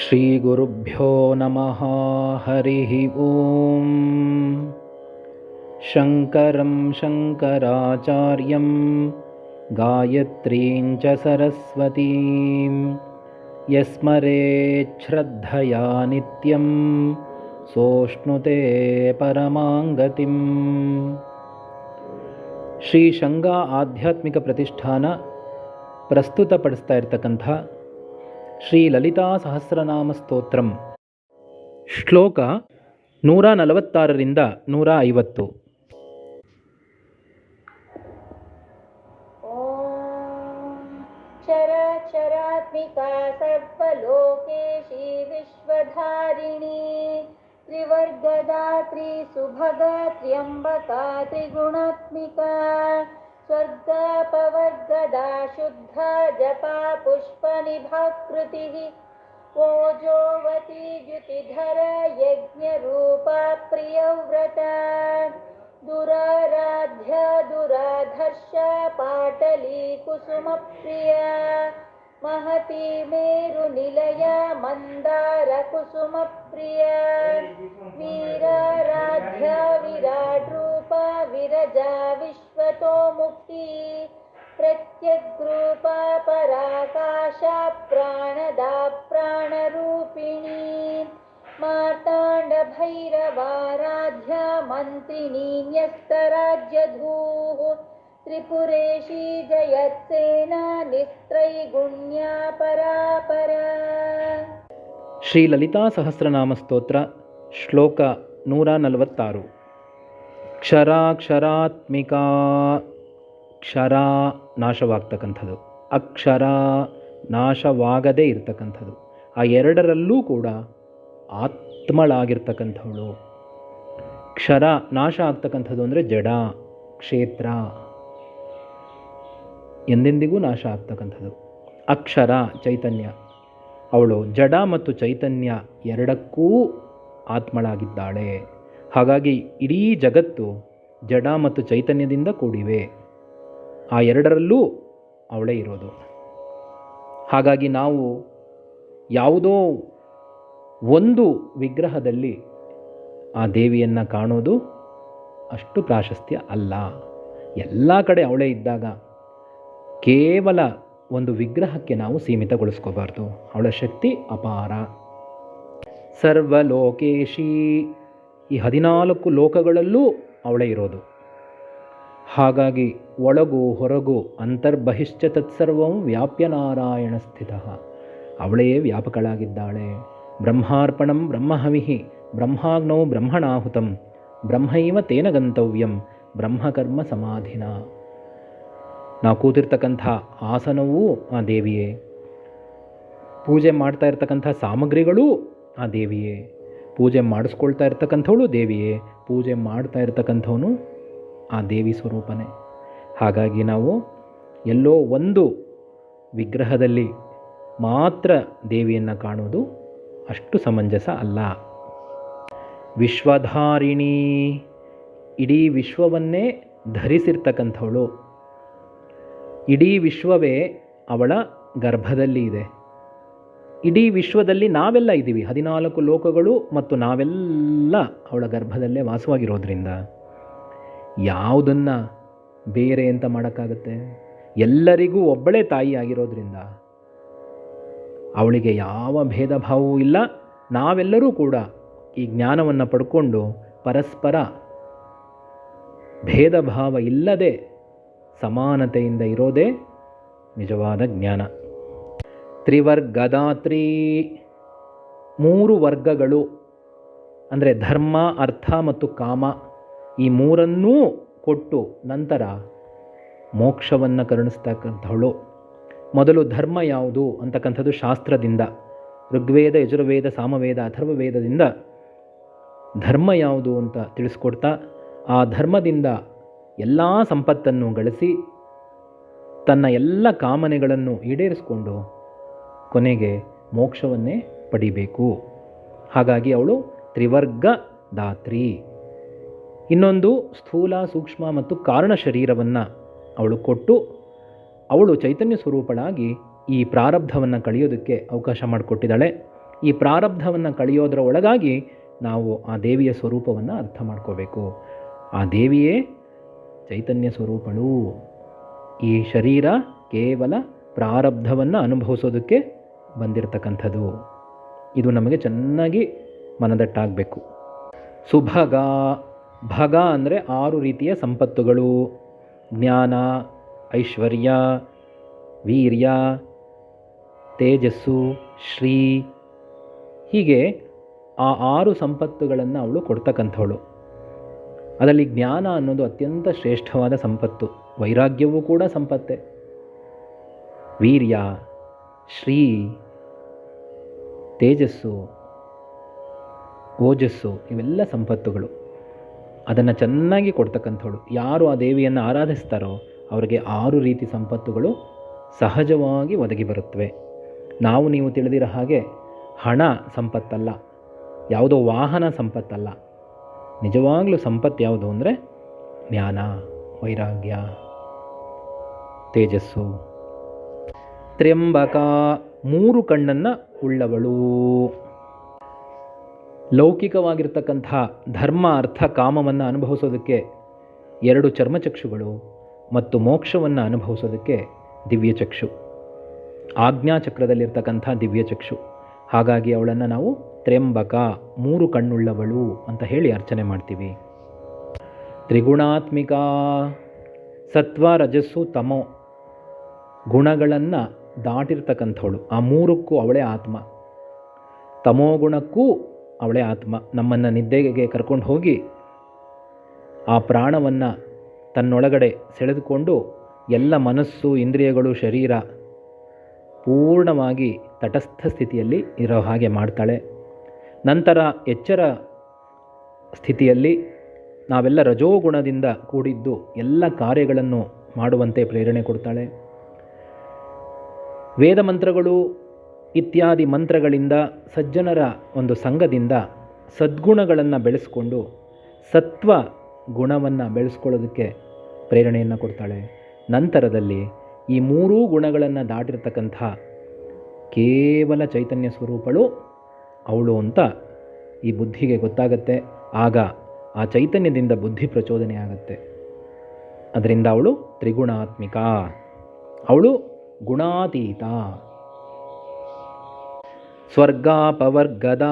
श्रीगुरुभ्यो नमः हरिः ॐ शङ्करं शङ्कराचार्यं गायत्रीं च सरस्वतीं यस्मरेच्छ्रद्धया नित्यं सोष्णुते ಪರಮಾಂಗತಿಂ ಶ್ರೀ ಶಂಗಾ ಆಧ್ಯಾತ್ಮಿಕ ಪ್ರತಿಷ್ಠಾನ ಪ್ರಸ್ತುತಪಡಿಸ್ತಾ ಇರ್ತಕ್ಕಂಥ ಶ್ರೀ ಲಲಿತಾ ಸಹಸ್ರನಾಮ ಸ್ತೋತ್ರಂ ಶ್ಲೋಕ ನೂರ ನಲವತ್ತಾರರಿಂದ ನೂರ ಐವತ್ತು ॐ चराचरात्मिका सर्वलोकेशी विश्वधारिणी त्रिवर्गदात्री सुभगा त्र्यम्बका त्रिगुणात्मिका स्वर्गापवर्गदा शुद्धा जपा पुष्पनिभाकृतिः ओजोवती द्युतिधर यज्ञरूपा प्रियव्रता दुराराध्य दुराधर्ष पाटली कुसुमप्रिया महती मेरुनिलया मन्दारकुसुमप्रिया वीराराध्य विराड्रूपा विरजा विश्वतोमुखी प्रत्यग्रूपा पराकाशा प्राणदा प्राणरूपिणी मार्ताण्डभैरवाराध्या मन्त्रिणी न्यस्तराज्यधूः त्रिपुरेशी जयत्सेना निस्त्रैगुण्या परापरा ಶ್ರೀ ಲಲಿತಾ ಸಹಸ್ರನಾಮ ಸ್ತೋತ್ರ ಶ್ಲೋಕ ನೂರ ನಲವತ್ತಾರು ಕ್ಷರಾಕ್ಷರಾತ್ಮಿಕಾ ಕ್ಷರ ನಾಶವಾಗ್ತಕ್ಕಂಥದ್ದು ಅಕ್ಷರ ನಾಶವಾಗದೇ ಇರ್ತಕ್ಕಂಥದ್ದು. ಆ ಎರಡರಲ್ಲೂ ಕೂಡ ಆತ್ಮಳಾಗಿರ್ತಕ್ಕಂಥವಳು. ಕ್ಷರ ನಾಶ ಆಗ್ತಕ್ಕಂಥದ್ದು ಅಂದರೆ ಜಡ, ಕ್ಷೇತ್ರ ಎಂದೆಂದಿಗೂ ನಾಶ ಆಗ್ತಕ್ಕಂಥದ್ದು. ಅಕ್ಷರ, ಚೈತನ್ಯ. ಅವಳು ಜಡ ಮತ್ತು ಚೈತನ್ಯ ಎರಡಕ್ಕೂ ಆತ್ಮಳಾಗಿದ್ದಾಳೆ. ಹಾಗಾಗಿ ಇಡೀ ಜಗತ್ತು ಜಡ ಮತ್ತು ಚೈತನ್ಯದಿಂದ ಕೂಡಿವೆ. ಆ ಎರಡರಲ್ಲೂ ಅವಳೇ ಇರೋದು. ಹಾಗಾಗಿ ನಾವು ಯಾವುದೋ ಒಂದು ವಿಗ್ರಹದಲ್ಲಿ ಆ ದೇವಿಯನ್ನು ಕಾಣೋದು ಅಷ್ಟು ಪ್ರಾಶಸ್ತ್ಯ ಅಲ್ಲ. ಎಲ್ಲ ಕಡೆ ಅವಳೇ ಇದ್ದಾಗ ಕೇವಲ ಒಂದು ವಿಗ್ರಹಕ್ಕೆ ನಾವು ಸೀಮಿತಗೊಳಿಸ್ಕೋಬಾರ್ದು. ಅವಳ ಶಕ್ತಿ ಅಪಾರ. ಸರ್ವಲೋಕೇಶಿ ಈ ಹದಿನಾಲ್ಕು ಲೋಕಗಳಲ್ಲೂ ಅವಳೇ ಇರೋದು. ಹಾಗಾಗಿ ಒಳಗು ಹೊರಗು ಅಂತರ್ಬಹಿಶ್ಚ ತತ್ಸರ್ವಂ ವ್ಯಾಪ್ಯ ನಾರಾಯಣ ಸ್ಥಿತ. ಅವಳೇ ವ್ಯಾಪಕಳಾಗಿದ್ದಾಳೆ. ಬ್ರಹ್ಮಾರ್ಪಣಂ ಬ್ರಹ್ಮಹವಿಹಿ ಬ್ರಹ್ಮಾಗ್ನೌ ಬ್ರಹ್ಮಣಾಹುತಂ ಬ್ರಹ್ಮೈವ ತೇನ ಗಂತವ್ಯಂ ಬ್ರಹ್ಮಕರ್ಮ ಸಮಾಧಿನ. ನಾವು ಕೂತಿರ್ತಕ್ಕಂಥ ಆಸನವೂ ಆ ದೇವಿಯೇ. ಪೂಜೆ ಮಾಡ್ತಾ ಇರ್ತಕ್ಕಂಥ ಸಾಮಗ್ರಿಗಳೂ ಆ ದೇವಿಯೇ. ಪೂಜೆ ಮಾಡಿಸ್ಕೊಳ್ತಾ ಇರ್ತಕ್ಕಂಥವಳು ದೇವಿಯೇ, ಪೂಜೆ ಮಾಡ್ತಾ ಇರ್ತಕ್ಕಂಥವನು ಆ ದೇವಿ ಸ್ವರೂಪನೇ. ಹಾಗಾಗಿ ನಾವು ಎಲ್ಲೋ ಒಂದು ವಿಗ್ರಹದಲ್ಲಿ ಮಾತ್ರ ದೇವಿಯನ್ನು ಕಾಣೋದು ಅಷ್ಟು ಸಮಂಜಸ ಅಲ್ಲ. ವಿಶ್ವಧಾರಿಣಿ, ಇಡೀ ವಿಶ್ವವನ್ನೇ ಧರಿಸಿರ್ತಕ್ಕಂಥವಳು. ಇಡೀ ವಿಶ್ವವೇ ಅವಳ ಗರ್ಭದಲ್ಲಿ ಇದೆ. ಇಡೀ ವಿಶ್ವದಲ್ಲಿ ನಾವೆಲ್ಲ ಇದ್ದೀವಿ. ಹದಿನಾಲ್ಕು ಲೋಕಗಳು ಮತ್ತು ನಾವೆಲ್ಲ ಅವಳ ಗರ್ಭದಲ್ಲೇ ವಾಸವಾಗಿರೋದ್ರಿಂದ. ಯಾವುದನ್ನು ಬೇರೆ ಅಂತ ಮಾಡೋಕ್ಕಾಗತ್ತೆ? ಎಲ್ಲರಿಗೂ ಒಬ್ಬಳೇ ತಾಯಿ ಆಗಿರೋದ್ರಿಂದ. ಅವಳಿಗೆ ಯಾವ ಭೇದ ಭಾವವೂ ಇಲ್ಲ. ನಾವೆಲ್ಲರೂ ಕೂಡ ಈ ಜ್ಞಾನವನ್ನು ಪಡ್ಕೊಂಡು ಪರಸ್ಪರ ಭೇದ ಭಾವ ಇಲ್ಲದೆ ಸಮಾನತೆಯಿಂದ ಇರೋದೇ ನಿಜವಾದ ಜ್ಞಾನ. ತ್ರಿವರ್ಗದಾತ್ರಿ. ಮೂರು ವರ್ಗಗಳು, ಅಂದರೆ ಧರ್ಮ, ಅರ್ಥ ಮತ್ತು ಕಾಮ, ಈ ಮೂರನ್ನೂ ಕೊಟ್ಟು ನಂತರ ಮೋಕ್ಷವನ್ನು ಕರುಣಿಸ್ತಕ್ಕಂಥವಳು. ಮೊದಲು ಧರ್ಮ ಯಾವುದು ಅಂತಕ್ಕಂಥದ್ದು ಶಾಸ್ತ್ರದಿಂದ, ಋಗ್ವೇದ, ಯಜುರ್ವೇದ, ಸಾಮವೇದ, ಅಥರ್ವವೇದದಿಂದ ಧರ್ಮ ಯಾವುದು ಅಂತ ತಿಳಿಸ್ಕೊಡ್ತಾ, ಆ ಧರ್ಮದಿಂದ ಎಲ್ಲ ಸಂಪತ್ತನ್ನು ಗಳಿಸಿ ತನ್ನ ಎಲ್ಲ ಕಾಮನೆಗಳನ್ನು ಈಡೇರಿಸಿಕೊಂಡು ಕೊನೆಗೆ ಮೋಕ್ಷವನ್ನೇ ಪಡಿಬೇಕು. ಹಾಗಾಗಿ ಅವಳು ತ್ರಿವರ್ಗ ದಾತ್ರಿ. ಇನ್ನೊಂದು ಸ್ಥೂಲ, ಸೂಕ್ಷ್ಮ ಮತ್ತು ಕಾರಣ ಶರೀರವನ್ನು ಅವಳು ಕೊಟ್ಟು ಅವಳು ಚೈತನ್ಯ ಸ್ವರೂಪಳಾಗಿ ಈ ಪ್ರಾರಬ್ಧವನ್ನು ಕಳೆಯೋದಕ್ಕೆ ಅವಕಾಶ ಮಾಡಿಕೊಟ್ಟಿದ್ದಾಳೆ. ಈ ಪ್ರಾರಬ್ಧವನ್ನು ಕಳೆಯೋದರ ಒಳಗಾಗಿ ನಾವು ಆ ದೇವಿಯ ಸ್ವರೂಪವನ್ನು ಅರ್ಥ ಮಾಡ್ಕೋಬೇಕು. ಆ ದೇವಿಯೇ ಚೈತನ್ಯ ಸ್ವರೂಪಳು. ಈ ಶರೀರ ಕೇವಲ ಪ್ರಾರಬ್ಧವನ್ನು ಅನುಭವಿಸೋದಕ್ಕೆ ಬಂದಿರತಕ್ಕಂಥದ್ದು. ಇದು ನಮಗೆ ಚೆನ್ನಾಗಿ ಮನದಟ್ಟಾಗಬೇಕು. ಸುಭಗ, ಭಗ ಅಂದರೆ ಆರು ರೀತಿಯ ಸಂಪತ್ತುಗಳು. ಜ್ಞಾನ, ಐಶ್ವರ್ಯ, ವೀರ್ಯ, ತೇಜಸ್ಸು, ಶ್ರೀ. ಹೀಗೆ ಆ ಆರು ಸಂಪತ್ತುಗಳನ್ನು ಅವಳು ಕೊಡ್ತಕ್ಕಂಥವಳು. ಅದರಲ್ಲಿ ಜ್ಞಾನ ಅನ್ನೋದು ಅತ್ಯಂತ ಶ್ರೇಷ್ಠವಾದ ಸಂಪತ್ತು. ವೈರಾಗ್ಯವೂ ಕೂಡ ಸಂಪತ್ತೆ. ವೀರ್ಯ, ಶ್ರೀ. ತೇಜಸ್ಸು, ಓಜಸ್ಸು ಇವೆಲ್ಲ ಸಂಪತ್ತುಗಳು. ಅದನ್ನು ಚೆನ್ನಾಗಿ ಕೊಡ್ತಕ್ಕಂಥವಳು. ಯಾರು ಆ ದೇವಿಯನ್ನು ಆರಾಧಿಸ್ತಾರೋ ಅವರಿಗೆ ಆರು ರೀತಿ ಸಂಪತ್ತುಗಳು ಸಹಜವಾಗಿ ಒದಗಿ ಬರುತ್ತವೆ. ನಾವು ನೀವು ತಿಳಿದಿರೋ ಹಾಗೆ ಹಣ ಸಂಪತ್ತಲ್ಲ, ಯಾವುದೋ ವಾಹನ ಸಂಪತ್ತಲ್ಲ. ನಿಜವಾಗಲೂ ಸಂಪತ್ತು ಯಾವುದು ಅಂದರೆ ಜ್ಞಾನ, ವೈರಾಗ್ಯ, ತೇಜಸ್ಸು. ತ್ರ್ಯಂಬಕ ಮೂರು ಕಣ್ಣನ್ನು ಉಳ್ಳವಳು. ಲೌಕಿಕವಾಗಿರ್ತಕ್ಕಂಥ ಧರ್ಮ, ಅರ್ಥ, ಕಾಮವನ್ನು ಅನುಭವಿಸೋದಕ್ಕೆ ಎರಡು ಚರ್ಮಚಕ್ಷುಗಳು ಮತ್ತು ಮೋಕ್ಷವನ್ನು ಅನುಭವಿಸೋದಕ್ಕೆ ದಿವ್ಯಚಕ್ಷು. ಆಜ್ಞಾಚಕ್ರದಲ್ಲಿರ್ತಕ್ಕಂಥ ದಿವ್ಯಚಕ್ಷು. ಹಾಗಾಗಿ ಅವಳನ್ನು ನಾವು ತ್ರ್ಯಂಬಕ, ಮೂರು ಕಣ್ಣುಳ್ಳವಳು ಅಂತ ಹೇಳಿ ಅರ್ಚನೆ ಮಾಡ್ತೀವಿ. ತ್ರಿಗುಣಾತ್ಮಿಕ ಸತ್ವ ರಜಸ್ಸು ತಮೋ. ಗುಣಗಳನ್ನು ದಾಟಿರ್ತಕ್ಕಂಥವಳು. ಆ ಮೂರಕ್ಕೂ ಅವಳೇ ಆತ್ಮ. ತಮೋಗುಣಕ್ಕೂ ಅವಳೇ ಆತ್ಮ. ನಮ್ಮನ್ನು ನಿದ್ದೆಗೆ ಕರ್ಕೊಂಡು ಹೋಗಿ ಆ ಪ್ರಾಣವನ್ನು ತನ್ನೊಳಗಡೆ ಸೆಳೆದುಕೊಂಡು ಎಲ್ಲ ಮನಸ್ಸು, ಇಂದ್ರಿಯಗಳು, ಶರೀರ ಪೂರ್ಣವಾಗಿ ತಟಸ್ಥ ಸ್ಥಿತಿಯಲ್ಲಿ ಇರೋ ಹಾಗೆ ಮಾಡ್ತಾಳೆ. ನಂತರ ಎಚ್ಚರ ಸ್ಥಿತಿಯಲ್ಲಿ ನಾವೆಲ್ಲ ರಜೋಗುಣದಿಂದ ಕೂಡಿದ್ದು ಎಲ್ಲ ಕಾರ್ಯಗಳನ್ನು ಮಾಡುವಂತೆ ಪ್ರೇರಣೆ ಕೊಡ್ತಾಳೆ. ವೇದ ಮಂತ್ರಗಳು ಇತ್ಯಾದಿ ಮಂತ್ರಗಳಿಂದ ಸಜ್ಜನರ ಒಂದು ಸಂಘದಿಂದ ಸದ್ಗುಣಗಳನ್ನು ಬೆಳೆಸ್ಕೊಂಡು ಸತ್ವ ಗುಣವನ್ನು ಬೆಳೆಸ್ಕೊಳ್ಳೋದಕ್ಕೆ ಪ್ರೇರಣೆಯನ್ನು ಕೊಡ್ತಾಳೆ. ನಂತರದಲ್ಲಿ ಈ ಮೂರೂ ಗುಣಗಳನ್ನು ದಾಟಿರ್ತಕ್ಕಂಥ ಕೇವಲ ಚೈತನ್ಯ ಸ್ವರೂಪಳು ಅವಳು ಅಂತ ಈ ಬುದ್ಧಿಗೆ ಗೊತ್ತಾಗತ್ತೆ. ಆಗ ಆ ಚೈತನ್ಯದಿಂದ ಬುದ್ಧಿ ಪ್ರಚೋದನೆ ಆಗುತ್ತೆ. ಅದರಿಂದ ಅವಳು ತ್ರಿಗುಣಾತ್ಮಿಕ. ಅವಳು ಗುಣಾತೀತ. ಸ್ವರ್ಗಾಪವರ್ಗದ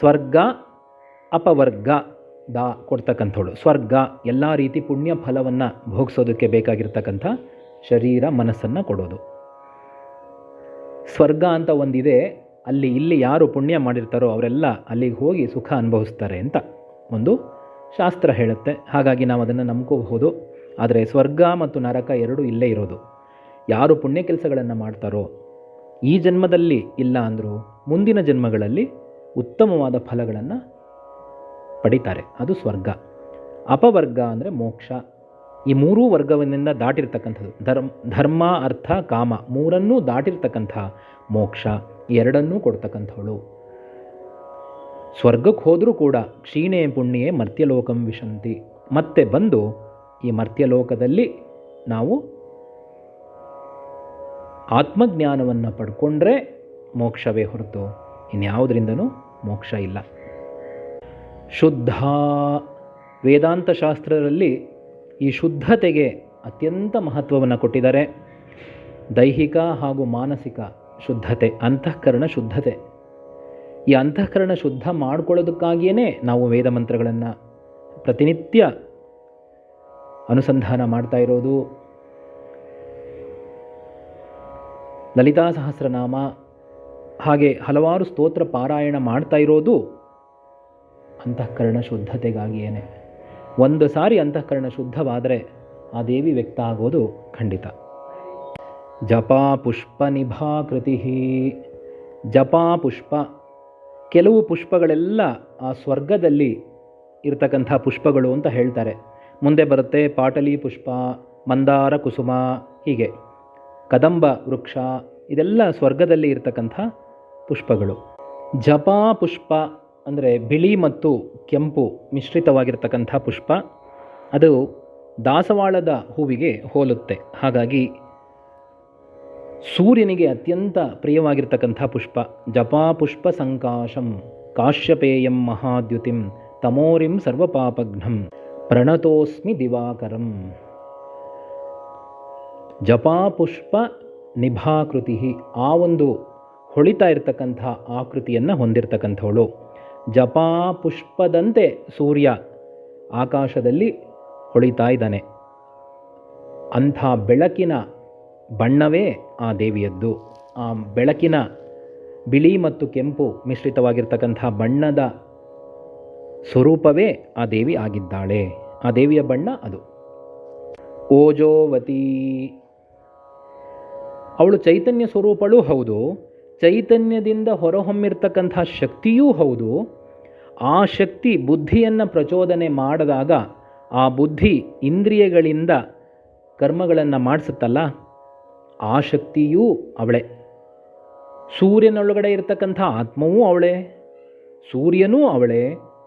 ಸ್ವರ್ಗ ಅಪವರ್ಗ ದ ಕೊಡ್ತಕ್ಕಂಥವಳು. ಸ್ವರ್ಗ ಎಲ್ಲ ರೀತಿ ಪುಣ್ಯ ಫಲವನ್ನು ಭೋಗಿಸೋದಕ್ಕೆ ಬೇಕಾಗಿರ್ತಕ್ಕಂಥ ಶರೀರ ಮನಸ್ಸನ್ನು ಕೊಡೋದು. ಸ್ವರ್ಗ ಅಂತ ಒಂದಿದೆ, ಅಲ್ಲಿ ಇಲ್ಲಿ ಯಾರು ಪುಣ್ಯ ಮಾಡಿರ್ತಾರೋ ಅವರೆಲ್ಲ ಅಲ್ಲಿಗೆ ಹೋಗಿ ಸುಖ ಅನುಭವಿಸ್ತಾರೆ ಅಂತ ಒಂದು ಶಾಸ್ತ್ರ ಹೇಳುತ್ತೆ. ಹಾಗಾಗಿ ನಾವು ಅದನ್ನು ನಂಬ್ಕೋಬಹುದು ಆದರೆ ಸ್ವರ್ಗ ಮತ್ತು ನರಕ ಎರಡೂ ಇಲ್ಲೇ ಇರೋದು. ಯಾರು ಪುಣ್ಯ ಕೆಲಸಗಳನ್ನು ಮಾಡ್ತಾರೋ ಈ ಜನ್ಮದಲ್ಲಿ ಇಲ್ಲ ಅಂದರೂ ಮುಂದಿನ ಜನ್ಮಗಳಲ್ಲಿ ಉತ್ತಮವಾದ ಫಲಗಳನ್ನು ಪಡಿತಾರೆ. ಅದು ಸ್ವರ್ಗ. ಅಪವರ್ಗ ಅಂದರೆ ಮೋಕ್ಷ. ಈ ಮೂರೂ ವರ್ಗವನ್ನಿಂದ ದಾಟಿರ್ತಕ್ಕಂಥದ್ದು. ಧರ್ಮ ಧರ್ಮ, ಅರ್ಥ, ಕಾಮ ಮೂರನ್ನೂ ದಾಟಿರ್ತಕ್ಕಂಥ ಮೋಕ್ಷ. ಎರಡನ್ನೂ ಕೊಡ್ತಕ್ಕಂಥವಳು. ಸ್ವರ್ಗಕ್ಕೆ ಹೋದರೂ ಕೂಡ ಕ್ಷೀಣೆ ಪುಣ್ಯೇ ಮರ್ತ್ಯಲೋಕಂ ವಿಶಂತಿ. ಮತ್ತೆ ಬಂದು ಈ ಮರ್ತ್ಯಲೋಕದಲ್ಲಿ ನಾವು ಆತ್ಮಜ್ಞಾನವನ್ನು ಪಡ್ಕೊಂಡ್ರೆ ಮೋಕ್ಷವೇ ಹೊರತು ಇನ್ಯಾವುದರಿಂದನೂ ಮೋಕ್ಷ ಇಲ್ಲ. ಶುದ್ಧ ವೇದಾಂತ ಶಾಸ್ತ್ರದಲ್ಲಿ ಈ ಶುದ್ಧತೆಗೆ ಅತ್ಯಂತ ಮಹತ್ವವನ್ನು ಕೊಟ್ಟಿದ್ದಾರೆ. ದೈಹಿಕ ಹಾಗೂ ಮಾನಸಿಕ ಶುದ್ಧತೆ, ಅಂತಃಕರಣ ಶುದ್ಧತೆ. ಈ ಅಂತಃಕರಣ ಶುದ್ಧ ಮಾಡಿಕೊಳ್ಳೋದಕ್ಕಾಗಿಯೇ ನಾವು ವೇದ ಮಂತ್ರಗಳನ್ನು ಪ್ರತಿನಿತ್ಯ ಅನುಸಂಧಾನ ಮಾಡ್ತಾ ಇರೋದು. ಲಲಿತಾ ಸಹಸ್ರನಾಮ, ಹಾಗೆ ಹಲವಾರು ಸ್ತೋತ್ರ ಪಾರಾಯಣ ಮಾಡ್ತಾ ಇರೋದು ಅಂತಃಕರಣ ಶುದ್ಧತೆಗಾಗಿಯೇ ಒಂದು ಸಾರಿ ಅಂತಃಕರಣ ಶುದ್ಧವಾದರೆ ಆ ದೇವಿ ವ್ಯಕ್ತ ಆಗೋದು ಖಂಡಿತ. ಜಪಾ ಪುಷ್ಪ ನಿಭಾಕೃತಿ. ಜಪಾ ಪುಷ್ಪ, ಕೆಲವು ಪುಷ್ಪಗಳೆಲ್ಲ ಆ ಸ್ವರ್ಗದಲ್ಲಿ ಇರತಕ್ಕಂಥ ಪುಷ್ಪಗಳು ಅಂತ ಹೇಳ್ತಾರೆ. ಮುಂದೆ ಬರುತ್ತೆ ಪಾಟಲಿ ಪುಷ್ಪ, ಮಂದಾರ ಕುಸುಮ, ಹೀಗೆ. ಕದಂಬ ವೃಕ್ಷ, ಇದೆಲ್ಲ ಸ್ವರ್ಗದಲ್ಲಿ ಇರತಕ್ಕಂಥ ಪುಷ್ಪಗಳು. ಜಪಾ ಪುಷ್ಪ ಅಂದರೆ ಬಿಳಿ ಮತ್ತು ಕೆಂಪು ಮಿಶ್ರಿತವಾಗಿರ್ತಕ್ಕಂಥ ಪುಷ್ಪ. ಅದು ದಾಸವಾಳದ ಹೂವಿಗೆ ಹೋಲುತ್ತೆ. ಹಾಗಾಗಿ ಸೂರ್ಯನಿಗೆ ಅತ್ಯಂತ ಪ್ರಿಯವಾಗಿರ್ತಕ್ಕಂಥ ಪುಷ್ಪ. ಜಪಾ ಪುಷ್ಪ ಸಂಕಾಶಂ ಕಾಶ್ಯಪೇಯಂ ಮಹಾದ್ಯುತಿಂ ತಮೋರಿಂ ಸರ್ವಪಾಪಘ್ನಂ ಪ್ರಣತೋಸ್ಮಿ ದಿವಾಕರಂ. ಜಪಾ ಪುಷ್ಪ ನಿಭಾಕೃತಿ ಆ ಒಂದು ಹೊಳಿತಾ ಇರತಕ್ಕಂಥ ಆಕೃತಿಯನ್ನು ಹೊಂದಿರತಕ್ಕಂಥವಳು. ಜಪಾಪುಷ್ಪದಂತೆ ಸೂರ್ಯ ಆಕಾಶದಲ್ಲಿ ಹೊಳಿತಾ ಇದ್ದಾನೆ. ಅಂಥ ಬೆಳಕಿನ ಬಣ್ಣವೇ ಆ ದೇವಿಯದ್ದು. ಆ ಬೆಳಕಿನ ಬಿಳಿ ಮತ್ತು ಕೆಂಪು ಮಿಶ್ರಿತವಾಗಿರ್ತಕ್ಕಂಥ ಬಣ್ಣದ ಸ್ವರೂಪವೇ ಆ ದೇವಿ ಆಗಿದ್ದಾಳೆ. ಆ ದೇವಿಯ ಬಣ್ಣ ಅದು. ಓಜೋವತಿ ಅವಳು ಚೈತನ್ಯ ಸ್ವರೂಪಳು ಹೌದು, ಚೈತನ್ಯದಿಂದ ಹೊರಹೊಮ್ಮಿರ್ತಕ್ಕಂಥ ಶಕ್ತಿಯೂ ಹೌದು. ಆ ಶಕ್ತಿ ಬುದ್ಧಿಯನ್ನು ಪ್ರಚೋದನೆ ಮಾಡಿದಾಗ ಆ ಬುದ್ಧಿ ಇಂದ್ರಿಯಗಳಿಂದ ಕರ್ಮಗಳನ್ನು ಮಾಡಿಸುತ್ತಲ್ಲ, ಆ ಶಕ್ತಿಯೂ ಅವಳೆ. ಸೂರ್ಯನೊಳಗಡೆ ಇರತಕ್ಕಂಥ ಆತ್ಮವೂ ಅವಳೆ, ಸೂರ್ಯನೂ ಅವಳೆ,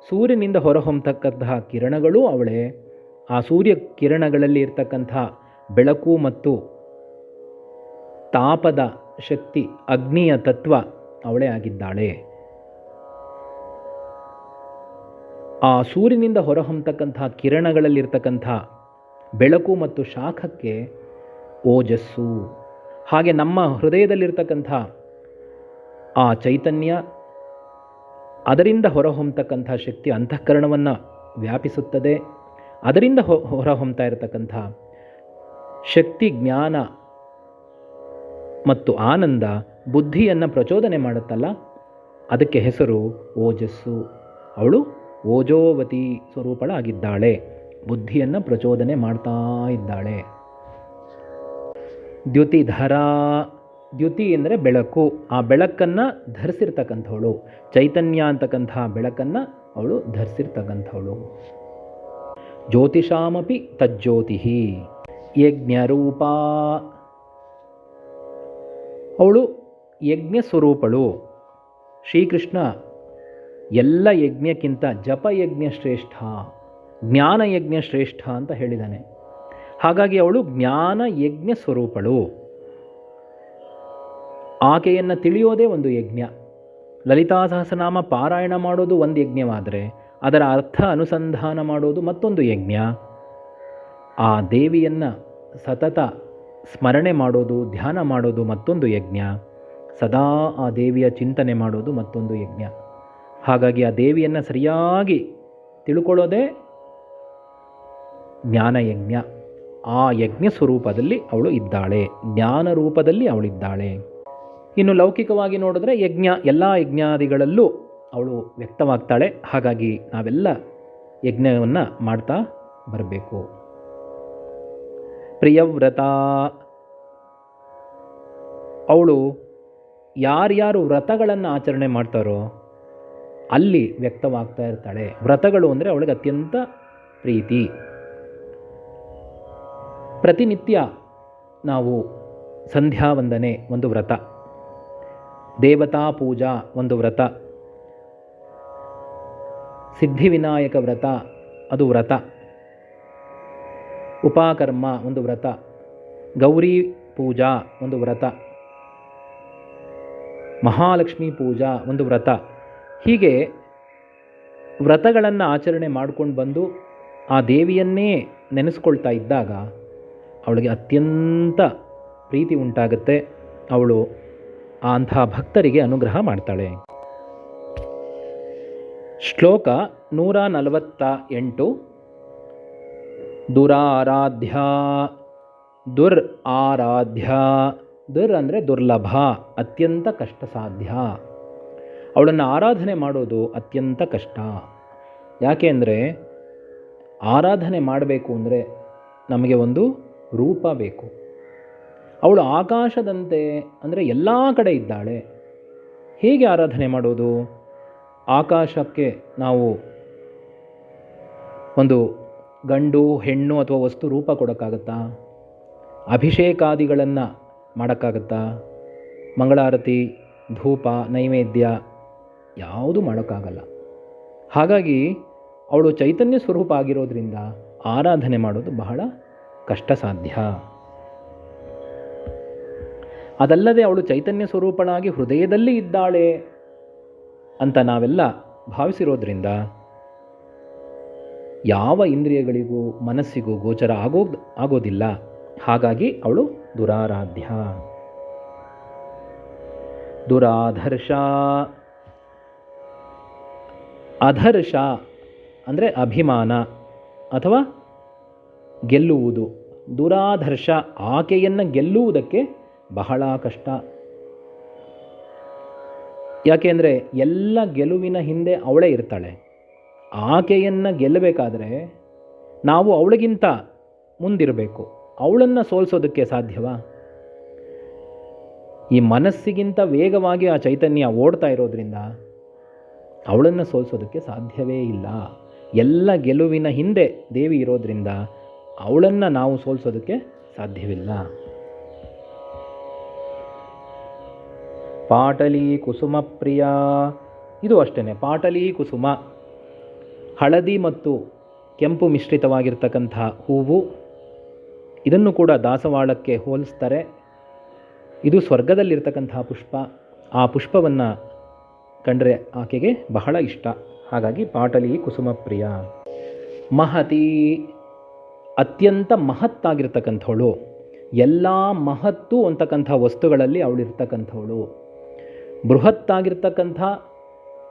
ಸೂರ್ಯನಿಂದ ಹೊರಹೊಮ್ಮತಕ್ಕಂತಹ ಕಿರಣಗಳೂ ಅವಳೆ. ಆ ಸೂರ್ಯ ಕಿರಣಗಳಲ್ಲಿ ಇರ್ತಕ್ಕಂಥ ಬೆಳಕು ಮತ್ತು ತಾಪದ ಶಕ್ತಿ, ಅಗ್ನಿಯ ತತ್ವ ಅವಳೇ ಆಗಿದ್ದಾಳೆ. ಆ ಸೂರ್ಯನಿಂದ ಹೊರಹೊಮ್ಮತಕ್ಕಂಥ ಕಿರಣಗಳಲ್ಲಿರ್ತಕ್ಕಂಥ ಬೆಳಕು ಮತ್ತು ಶಾಖಕ್ಕೆ ಓಜಸ್ಸು. ಹಾಗೆ ನಮ್ಮ ಹೃದಯದಲ್ಲಿರ್ತಕ್ಕಂಥ ಆ ಚೈತನ್ಯ, ಅದರಿಂದ ಹೊರಹೊಮ್ಮತಕ್ಕಂಥ ಶಕ್ತಿ ಅಂತಃಕರಣವನ್ನು ವ್ಯಾಪಿಸುತ್ತದೆ. ಅದರಿಂದ ಹೊರಹೊಮ್ತಾ ಇರತಕ್ಕಂಥ ಶಕ್ತಿ ಜ್ಞಾನ ಮತ್ತು ಆನಂದ ಬುದ್ಧಿಯನ್ನು ಪ್ರಚೋದನೆ ಮಾಡುತ್ತಲ್ಲ? ಅದಕ್ಕೆ ಹೆಸರು ಓಜಸ್ಸು. ಅವಳು ಓಜೋವತಿ ಸ್ವರೂಪಳಾಗಿದ್ದಾಳೆ. ಬುದ್ಧಿಯನ್ನು ಪ್ರಚೋದನೆ ಮಾಡ್ತಾ ಇದ್ದಾಳೆ. ದ್ಯುತಿಧರ, ದ್ಯುತಿ ಅಂದರೆ ಬೆಳಕು. ಆ ಬೆಳಕನ್ನು ಧರಿಸಿರ್ತಕ್ಕಂಥವಳು. ಚೈತನ್ಯ ಅಂತಕ್ಕಂಥ ಬೆಳಕನ್ನು ಅವಳು ಧರಿಸಿರ್ತಕ್ಕಂಥವಳು. ಜ್ಯೋತಿಷಾಮಪಿ ತಜ್ಜ್ಯೋತಿ ಯಜ್ಞರೂಪ. ಅವಳು ಯಜ್ಞ ಸ್ವರೂಪಳು ಶ್ರೀಕೃಷ್ಣ, ಎಲ್ಲ ಯಜ್ಞಕ್ಕಿಂತ ಜಪಯಜ್ಞ ಶ್ರೇಷ್ಠ ಜ್ಞಾನಯಜ್ಞ ಶ್ರೇಷ್ಠ ಅಂತ ಹೇಳಿದ್ದಾನೆ ಹಾಗಾಗಿ ಅವಳು ಜ್ಞಾನ ಯಜ್ಞ ಸ್ವರೂಪಳು. ಆಕೆಯನ್ನು ತಿಳಿಯೋದೇ ಒಂದು ಯಜ್ಞ. ಲಲಿತಾ ಸಹಸ್ರನಾಮ ಪಾರಾಯಣ ಮಾಡೋದು ಒಂದು ಯಜ್ಞವಾದರೆ, ಅದರ ಅರ್ಥ ಅನುಸಂಧಾನ ಮಾಡೋದು ಮತ್ತೊಂದು ಯಜ್ಞ. ಆ ದೇವಿಯನ್ನು ಸತತ ಸ್ಮರಣೆ ಮಾಡೋದು, ಧ್ಯಾನ ಮಾಡೋದು ಮತ್ತೊಂದು ಯಜ್ಞ. ಸದಾ ಆ ದೇವಿಯ ಚಿಂತನೆ ಮಾಡೋದು ಮತ್ತೊಂದು ಯಜ್ಞ. ಹಾಗಾಗಿ ಆ ದೇವಿಯನ್ನು ಸರಿಯಾಗಿ ತಿಳ್ಕೊಳ್ಳೋದೇ ಜ್ಞಾನಯಜ್ಞ ಆ ಯಜ್ಞ ಸ್ವರೂಪದಲ್ಲಿ ಅವಳು ಇದ್ದಾಳೆ. ಜ್ಞಾನ ರೂಪದಲ್ಲಿ ಅವಳಿದ್ದಾಳೆ ಇನ್ನು ಲೌಕಿಕವಾಗಿ ನೋಡಿದ್ರೆ ಯಜ್ಞ, ಎಲ್ಲ ಯಜ್ಞಾದಿಗಳಲ್ಲೂ ಅವಳು ವ್ಯಕ್ತವಾಗ್ತಾಳೆ. ಹಾಗಾಗಿ ನಾವೆಲ್ಲ ಯಜ್ಞವನ್ನು ಮಾಡ್ತಾ ಬರಬೇಕು. ಪ್ರಿಯವ್ರತ. ಅವಳು ಯಾರ್ಯಾರು ವ್ರತಗಳನ್ನು ಆಚರಣೆ ಮಾಡ್ತಾರೋ ಅಲ್ಲಿ ವ್ಯಕ್ತವಾಗ್ತಾ ಇರ್ತಾಳೆ. ವ್ರತಗಳು ಅಂದರೆ ಅವಳಿಗೆ ಅತ್ಯಂತ ಪ್ರೀತಿ. ಪ್ರತಿನಿತ್ಯ ನಾವು ಸಂಧ್ಯಾ ವಂದನೆ, ಒಂದು ವ್ರತ. ದೇವತಾ ಪೂಜಾ, ಒಂದು ವ್ರತ. ಸಿದ್ಧಿವಿನಾಯಕ ವ್ರತ, ಅದು ವ್ರತ. ಉಪಾಕರ್ಮ, ಒಂದು ವ್ರತ. ಗೌರಿ ಪೂಜಾ, ಒಂದು ವ್ರತ. ಮಹಾಲಕ್ಷ್ಮಿ ಪೂಜಾ, ಒಂದು ವ್ರತ. ಹೀಗೆ ವ್ರತಗಳನ್ನು ಆಚರಣೆ ಮಾಡ್ಕೊಂಡು ಬಂದು ಆ ದೇವಿಯನ್ನೇ ನೆನೆಸ್ಕೊಳ್ತಾ ಇದ್ದಾಗ ಅವಳಿಗೆ ಅತ್ಯಂತ ಪ್ರೀತಿ ಉಂಟಾಗುತ್ತೆ. ಅವಳು ಅಂತಹ ಭಕ್ತರಿಗೆ ಅನುಗ್ರಹ ಮಾಡ್ತಾಳೆ. ಶ್ಲೋಕ ನೂರ ನಲವತ್ತ ಎಂಟು. ದುರಾರಾಧ್ಯ. ದುರ್ ಆರಾಧ್ಯ. ದುರ್ ಅಂದರೆ ದುರ್ಲಭ, ಅತ್ಯಂತ ಕಷ್ಟ ಸಾಧ್ಯ ಅವಳನ್ನು ಆರಾಧನೆ ಮಾಡೋದು ಅತ್ಯಂತ ಕಷ್ಟ. ಯಾಕೆ ಅಂದರೆ ಆರಾಧನೆ ಮಾಡಬೇಕು ಅಂದರೆ ನಮಗೆ ಒಂದು ರೂಪ ಬೇಕು. ಅವಳು ಆಕಾಶದಂತೆ ಅಂದರೆ ಎಲ್ಲ ಕಡೆ ಇದ್ದಾಳೆ. ಹೇಗೆ ಆರಾಧನೆ ಮಾಡೋದು? ಆಕಾಶಕ್ಕೆ ನಾವು ಒಂದು ಗಂಡು, ಹೆಣ್ಣು ಅಥವಾ ವಸ್ತು ರೂಪ ಕೊಡೋಕ್ಕಾಗತ್ತಾ? ಅಭಿಷೇಕಾದಿಗಳನ್ನು ಮಾಡೋಕ್ಕಾಗತ್ತಾ? ಮಂಗಳಾರತಿ, ಧೂಪ, ನೈವೇದ್ಯ ಯಾವುದು ಮಾಡೋಕ್ಕಾಗಲ್ಲ. ಹಾಗಾಗಿ ಅವಳು ಚೈತನ್ಯ ಸ್ವರೂಪ ಆಗಿರೋದ್ರಿಂದ ಆರಾಧನೆ ಮಾಡೋದು ಬಹಳ ಕಷ್ಟ ಸಾಧ್ಯ ಅದಲ್ಲದೆ ಅವಳು ಚೈತನ್ಯ ಸ್ವರೂಪನಾಗಿ ಹೃದಯದಲ್ಲಿ ಇದ್ದಾಳೆ ಅಂತ ನಾವೆಲ್ಲ ಭಾವಿಸಿರೋದ್ರಿಂದ ಯಾವ ಇಂದ್ರಿಯಗಳಿಗೂ ಮನಸ್ಸಿಗೂ ಗೋಚರ ಆಗೋ ಆಗೋದಿಲ್ಲ. ಹಾಗಾಗಿ ಅವಳು ದುರಾರಾಧ್ಯ. ದುರಾಧರ್ಷ. ಅಧರ್ಷ ಅಂದರೆ ಅಭಿಮಾನ ಅಥವಾ ಗೆಲ್ಲುವುದು. ದುರಾಧರ್ಷ ಆಕೆಯನ್ನು ಗೆಲ್ಲುವುದಕ್ಕೆ ಬಹಳ ಕಷ್ಟ. ಯಾಕೆಂದರೆ ಎಲ್ಲ ಗೆಲುವಿನ ಹಿಂದೆ ಅವಳೇ ಇರ್ತಾಳೆ. ಆಕೆಯನ್ನು ಗೆಲ್ಲಬೇಕಾದರೆ ನಾವು ಅವಳಿಗಿಂತ ಮುಂದಿರಬೇಕು. ಅವಳನ್ನು ಸೋಲಿಸೋದಕ್ಕೆ ಸಾಧ್ಯವಾ? ಈ ಮನಸ್ಸಿಗಿಂತ ವೇಗವಾಗಿ ಆ ಚೈತನ್ಯ ಓಡ್ತಾ ಇರೋದ್ರಿಂದ ಅವಳನ್ನು ಸೋಲಿಸೋದಕ್ಕೆ ಸಾಧ್ಯವೇ ಇಲ್ಲ. ಎಲ್ಲ ಗೆಲುವಿನ ಹಿಂದೆ ದೇವಿ ಇರೋದ್ರಿಂದ ಅವಳನ್ನು ನಾವು ಸೋಲಿಸೋದಕ್ಕೆ ಸಾಧ್ಯವಿಲ್ಲ. ಪಾಟಲಿ ಕುಸುಮ ಪ್ರಿಯ. ಇದು ಅಷ್ಟೇ ಪಾಟಲಿ ಕುಸುಮ. ಹಳದಿ ಮತ್ತು ಕೆಂಪು ಮಿಶ್ರಿತವಾಗಿರ್ತಕ್ಕಂಥ ಹೂವು, ಇದನ್ನು ಕೂಡ ದಾಸವಾಳಕ್ಕೆ ಹೋಲಿಸ್ತಾರೆ. ಇದು ಸ್ವರ್ಗದಲ್ಲಿರ್ತಕ್ಕಂತಹ ಪುಷ್ಪ. ಆ ಪುಷ್ಪವನ್ನು ಕಂಡರೆ ಆಕೆಗೆ ಬಹಳ ಇಷ್ಟ. ಹಾಗಾಗಿ ಪಾಟಲಿ ಕುಸುಮ ಪ್ರಿಯ ಮಹತಿ ಅತ್ಯಂತ ಮಹತ್ತಾಗಿರ್ತಕ್ಕಂಥವಳು. ಎಲ್ಲ ಮಹತ್ತು ಅಂತಕ್ಕಂಥ ವಸ್ತುಗಳಲ್ಲಿ ಅವಳಿರ್ತಕ್ಕಂಥವಳು. ಬೃಹತ್ತಾಗಿರ್ತಕ್ಕಂಥ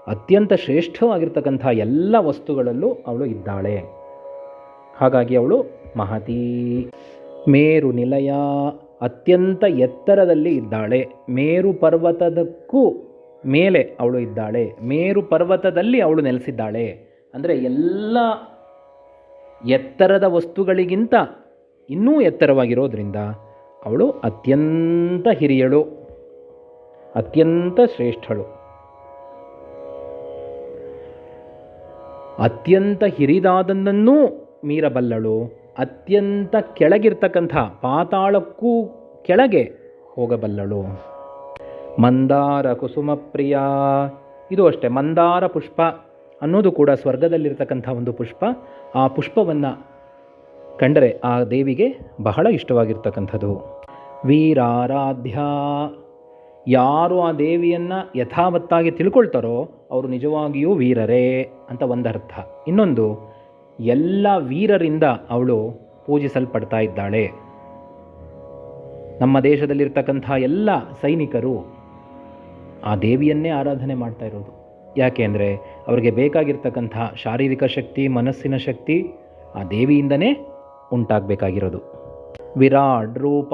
ಅತ್ಯಂತ ಶ್ರೇಷ್ಠವಾಗಿರ್ತಕ್ಕಂಥ ಎಲ್ಲ ವಸ್ತುಗಳಲ್ಲೂ ಅವಳು ಇದ್ದಾಳೆ. ಹಾಗಾಗಿ ಅವಳು ಮಹತಿ. ಮೇರು ನಿಲಯ ಅತ್ಯಂತ ಎತ್ತರದಲ್ಲಿ ಇದ್ದಾಳೆ. ಮೇರು ಪರ್ವತದಕ್ಕೂ ಮೇಲೆ ಅವಳು ಇದ್ದಾಳೆ. ಮೇರು ಪರ್ವತದಲ್ಲಿ ಅವಳು ನೆಲೆಸಿದ್ದಾಳೆ. ಅಂದರೆ ಎಲ್ಲ ಎತ್ತರದ ವಸ್ತುಗಳಿಗಿಂತ ಇನ್ನೂ ಎತ್ತರವಾಗಿರೋದ್ರಿಂದ ಅವಳು ಅತ್ಯಂತ ಹಿರಿಯಳು, ಅತ್ಯಂತ ಶ್ರೇಷ್ಠಳು. ಅತ್ಯಂತ ಹಿರಿದಾದನ್ನೂ ಮೀರಬಲ್ಲಳು. ಅತ್ಯಂತ ಕೆಳಗಿರ್ತಕ್ಕಂಥ ಪಾತಾಳಕ್ಕೂ ಕೆಳಗೆ ಹೋಗಬಲ್ಲಳು. ಮಂದಾರ ಕುಸುಮ ಪ್ರಿಯ. ಇದು ಅಷ್ಟೇ, ಮಂದಾರ ಪುಷ್ಪ ಅನ್ನೋದು ಕೂಡ ಸ್ವರ್ಗದಲ್ಲಿರ್ತಕ್ಕಂಥ ಒಂದು ಪುಷ್ಪ. ಆ ಪುಷ್ಪವನ್ನು ಕಂಡರೆ ಆ ದೇವಿಗೆ ಬಹಳ ಇಷ್ಟವಾಗಿರ್ತಕ್ಕಂಥದ್ದು. ವೀರಾರಾಧ್ಯ. ಯಾರು ಆ ದೇವಿಯನ್ನು ಯಥಾವತ್ತಾಗಿ ತಿಳ್ಕೊಳ್ತಾರೋ ಅವರು ನಿಜವಾಗಿಯೂ ವೀರರೇ ಅಂತ ಒಂದರ್ಥ. ಇನ್ನೊಂದು, ಎಲ್ಲ ವೀರರಿಂದ ಅವಳು ಪೂಜಿಸಲ್ಪಡ್ತಾ ಇದ್ದಾಳೆ. ನಮ್ಮ ದೇಶದಲ್ಲಿರ್ತಕ್ಕಂಥ ಎಲ್ಲ ಸೈನಿಕರು ಆ ದೇವಿಯನ್ನೇ ಆರಾಧನೆ ಮಾಡ್ತಾ ಇರೋದು. ಯಾಕೆ ಅಂದರೆ ಅವರಿಗೆ ಬೇಕಾಗಿರ್ತಕ್ಕಂಥ ಶಾರೀರಿಕ ಶಕ್ತಿ, ಮನಸ್ಸಿನ ಶಕ್ತಿ ಆ ದೇವಿಯಿಂದನೇ ಉಂಟಾಗಬೇಕಾಗಿರೋದು. ವಿರಾಡ್ ರೂಪ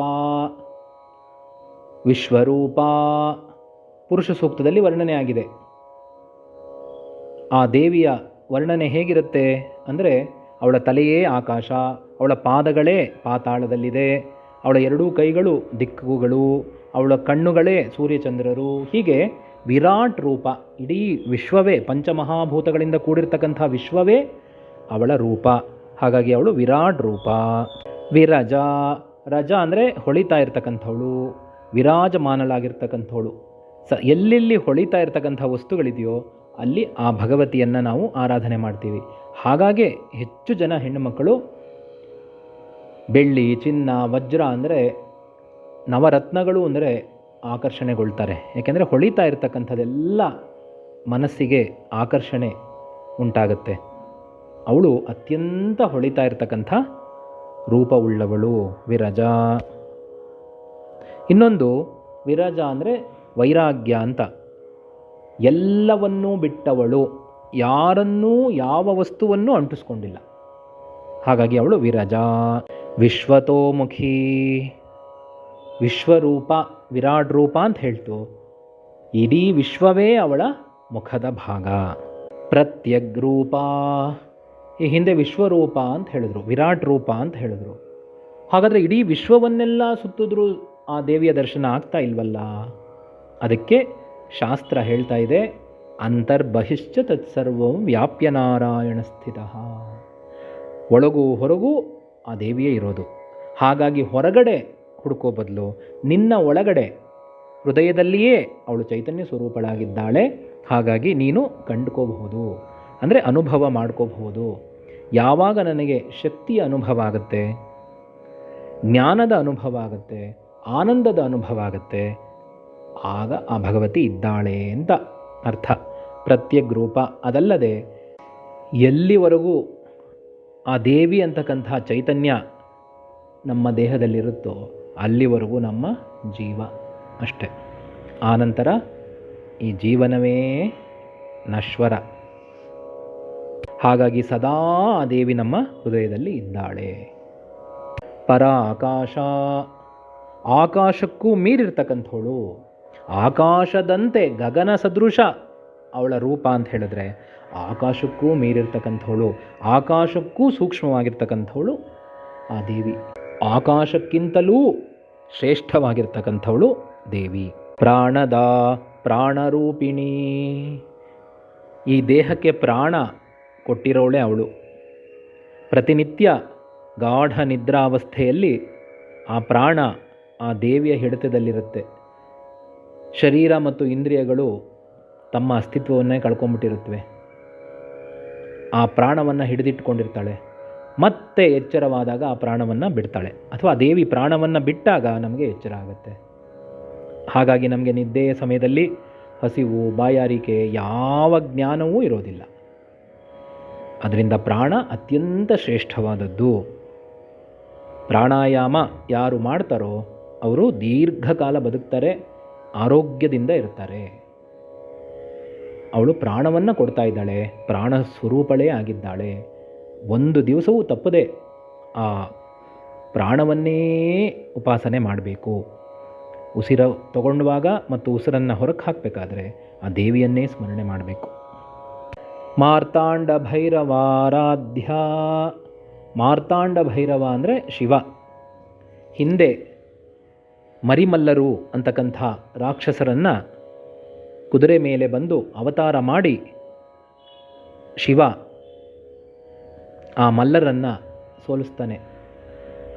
ವಿಶ್ವರೂಪ. ಪುರುಷ ಸೂಕ್ತದಲ್ಲಿ ವರ್ಣನೆ ಆಗಿದೆ. ಆ ದೇವಿಯ ವರ್ಣನೆ ಹೇಗಿರುತ್ತೆ ಅಂದರೆ, ಅವಳ ತಲೆಯೇ ಆಕಾಶ, ಅವಳ ಪಾದಗಳೇ ಪಾತಾಳದಲ್ಲಿದೆ, ಅವಳ ಎರಡೂ ಕೈಗಳು ದಿಕ್ಕುಗಳು, ಅವಳ ಕಣ್ಣುಗಳೇ ಸೂರ್ಯಚಂದ್ರರು, ಹೀಗೆ ವಿರಾಟ್ ರೂಪ, ಇಡೀ ವಿಶ್ವವೇ, ಪಂಚಮಹಾಭೂತಗಳಿಂದ ಕೂಡಿರ್ತಕ್ಕಂಥ ವಿಶ್ವವೇ ಅವಳ ರೂಪ. ಹಾಗಾಗಿ ಅವಳು ವಿರಾಟ್ ರೂಪ. ವಿರಜ, ರಜ ಅಂದರೆ ಹೊಳಿತಾ ಇರ್ತಕ್ಕಂಥವಳು. ವಿರಾಜಮಾನಲಾಗಿರ್ತಕ್ಕಂಥವಳು ಸ, ಎಲ್ಲೆಲ್ಲಿ ಹೊಳಿತಾ ಇರ್ತಕ್ಕಂಥ ವಸ್ತುಗಳಿದೆಯೋ ಅಲ್ಲಿ ಆ ಭಗವತಿಯನ್ನು ನಾವು ಆರಾಧನೆ ಮಾಡ್ತೀವಿ. ಹಾಗಾಗಿ ಹೆಚ್ಚು ಜನ ಹೆಣ್ಣುಮಕ್ಕಳು ಬೆಳ್ಳಿ, ಚಿನ್ನ, ವಜ್ರ ಅಂದರೆ ನವರತ್ನಗಳು ಅಂದರೆ ಆಕರ್ಷಣೆಗೊಳ್ತಾರೆ. ಏಕೆಂದರೆ ಹೊಳಿತಾ ಇರ್ತಕ್ಕಂಥದ್ದೆಲ್ಲ ಮನಸ್ಸಿಗೆ ಆಕರ್ಷಣೆ ಉಂಟಾಗುತ್ತೆ. ಅವಳು ಅತ್ಯಂತ ಹೊಳಿತಾ ಇರ್ತಕ್ಕಂಥ ರೂಪವುಳ್ಳವಳು. ವಿರಜ. ಇನ್ನೊಂದು ವಿರಜ ಅಂದರೆ ವೈರಾಗ್ಯ ಅಂತ. ಎಲ್ಲವನ್ನೂ ಬಿಟ್ಟವಳು, ಯಾರನ್ನೂ ಯಾವ ವಸ್ತುವನ್ನು ಅಂಟಿಸ್ಕೊಂಡಿಲ್ಲ. ಹಾಗಾಗಿ ಅವಳು ವಿರಜ. ವಿಶ್ವತೋಮುಖಿ ವಿಶ್ವರೂಪ ವಿರಾಡ್ ರೂಪ ಅಂತ ಹೇಳ್ತು. ಇಡೀ ವಿಶ್ವವೇ ಅವಳ ಮುಖದ ಭಾಗ. ಪ್ರತ್ಯಗ್ರೂಪ. ಈ ಹಿಂದೆ ವಿಶ್ವರೂಪ ಅಂತ ಹೇಳಿದ್ರು, ವಿರಾಟ್ ರೂಪ ಅಂತ ಹೇಳಿದ್ರು. ಹಾಗಾದರೆ ಇಡೀ ವಿಶ್ವವನ್ನೆಲ್ಲ ಸುತ್ತಿದ್ರೂ ಆ ದೇವಿಯ ದರ್ಶನ ಆಗ್ತಾ ಇಲ್ವಲ್ಲ? ಅದಕ್ಕೆ ಶಾಸ್ತ್ರ ಹೇಳ್ತಾ ಇದೆ, ಅಂತರ್ಬಹಿಶ್ಚ ತತ್ಸರ್ವಂ ವ್ಯಾಪ್ಯ ನಾರಾಯಣ ಸ್ಥಿತ. ಒಳಗೂ ಹೊರಗೂ ಆ ದೇವಿಯೇ ಇರೋದು. ಹಾಗಾಗಿ ಹೊರಗಡೆ ಹುಡುಕೋ ಬದಲು ನಿನ್ನ ಒಳಗಡೆ ಹೃದಯದಲ್ಲಿಯೇ ಅವಳು ಚೈತನ್ಯ ಸ್ವರೂಪಳಾಗಿದ್ದಾಳೆ, ಹಾಗಾಗಿ ನೀನು ಕಂಡುಕೋಬಹುದು. ಅಂದರೆ ಅನುಭವ ಮಾಡ್ಕೋಬಹುದು. ಯಾವಾಗ ನನಗೆ ಶಕ್ತಿಯ ಅನುಭವ ಆಗುತ್ತೆ, ಜ್ಞಾನದ ಅನುಭವ ಆಗುತ್ತೆ ಆನಂದದ ಅನುಭವ ಆಗುತ್ತೆ. ಆಗ ಆ ಭಗವತಿ ಇದ್ದಾಳೆ ಅಂತ ಅರ್ಥ. ಪ್ರತ್ಯಗ್ ರೂಪ ಅದಲ್ಲದೆ ಎಲ್ಲಿವರೆಗೂ ಆ ದೇವಿ ಅಂತಕ್ಕಂಥ ಚೈತನ್ಯ ನಮ್ಮ ದೇಹದಲ್ಲಿರುತ್ತೋ ಅಲ್ಲಿವರೆಗೂ ನಮ್ಮ ಜೀವ ಅಷ್ಟೆ. ಆನಂತರ ಈ ಜೀವನವೇ ನಶ್ವರ. ಹಾಗಾಗಿ ಸದಾ ಆ ದೇವಿ ನಮ್ಮ ಹೃದಯದಲ್ಲಿ ಇದ್ದಾಳೆ. ಪರ ಆಕಾಶ ಆಕಾಶಕ್ಕೂ ಮೀರಿರ್ತಕ್ಕಂಥವಳು. ಆಕಾಶದಂತೆ ಗಗನ ಸದೃಶ ಅವಳ ರೂಪ ಅಂತ ಹೇಳಿದ್ರೆ ಆಕಾಶಕ್ಕೂ ಮೀರಿರ್ತಕ್ಕಂಥವಳು, ಆಕಾಶಕ್ಕೂ ಸೂಕ್ಷ್ಮವಾಗಿರ್ತಕ್ಕಂಥವಳು ಆ ದೇವಿ. ಆಕಾಶಕ್ಕಿಂತಲೂ ಶ್ರೇಷ್ಠವಾಗಿರ್ತಕ್ಕಂಥವಳು ದೇವಿ. ಪ್ರಾಣದ ಪ್ರಾಣರೂಪಿಣಿ. ಈ ದೇಹಕ್ಕೆ ಪ್ರಾಣ ಕೊಟ್ಟಿರೋಳೆ ಅವಳು. ಪ್ರತಿನಿತ್ಯ ಗಾಢ ನಿದ್ರಾವಸ್ಥೆಯಲ್ಲಿ ಆ ಪ್ರಾಣ ಆ ದೇವಿಯ ಹಿಡಿತದಲ್ಲಿರುತ್ತೆ. ಶರೀರ ಮತ್ತು ಇಂದ್ರಿಯಗಳು ತಮ್ಮ ಅಸ್ತಿತ್ವವನ್ನೇ ಕಳ್ಕೊಂಬಿಟ್ಟಿರುತ್ತವೆ. ಆ ಪ್ರಾಣವನ್ನು ಹಿಡಿದಿಟ್ಕೊಂಡಿರ್ತಾಳೆ ಮತ್ತೆ ಎಚ್ಚರವಾದಾಗ ಆ ಪ್ರಾಣವನ್ನು ಬಿಡ್ತಾಳೆ. ಅಥವಾ ದೇವಿ ಪ್ರಾಣವನ್ನು ಬಿಟ್ಟಾಗ ನಮಗೆ ಎಚ್ಚರ ಆಗುತ್ತೆ. ಹಾಗಾಗಿ ನಮಗೆ ನಿದ್ದೆಯ ಸಮಯದಲ್ಲಿ ಹಸಿವು, ಬಾಯಾರಿಕೆ ಯಾವ ಜ್ಞಾನವೂ ಇರೋದಿಲ್ಲ. ಅದರಿಂದ ಪ್ರಾಣ ಅತ್ಯಂತ ಶ್ರೇಷ್ಠವಾದದ್ದು. ಪ್ರಾಣಾಯಾಮ ಯಾರು ಮಾಡ್ತಾರೋ ಅವರು ದೀರ್ಘಕಾಲ ಬದುಕ್ತಾರೆ, ಆರೋಗ್ಯದಿಂದ ಇರ್ತಾರೆ. ಅವಳು ಪ್ರಾಣವನ್ನು ಕೊಡ್ತಾ ಇದ್ದಾಳೆ, ಪ್ರಾಣ ಸ್ವರೂಪಳೇ ಆಗಿದ್ದಾಳೆ. ಒಂದು ದಿವಸವೂ ತಪ್ಪದೆ ಆ ಪ್ರಾಣವನ್ನೇ ಉಪಾಸನೆ ಮಾಡಬೇಕು. ಉಸಿರ ತಗೊಂಡುವಾಗ ಮತ್ತು ಉಸಿರನ್ನು ಹೊರಕ್ಕೆ ಹಾಕಬೇಕಾದ್ರೆ ಆ ದೇವಿಯನ್ನೇ ಸ್ಮರಣೆ ಮಾಡಬೇಕು. ಮಾರ್ತಾಂಡ ಭೈರವಾರಾಧ್ಯ ಮಾರ್ತಾಂಡ ಭೈರವ ಅಂದರೆ ಶಿವ. ಹಿಂದೆ ಮರಿಮಲ್ಲರು ಅಂತಕ್ಕಂಥ ರಾಕ್ಷಸರನ್ನು ಕುದುರೆ ಮೇಲೆ ಬಂದು ಅವತಾರ ಮಾಡಿ ಶಿವ ಆ ಮಲ್ಲರನ್ನು ಸೋಲಿಸ್ತಾನೆ.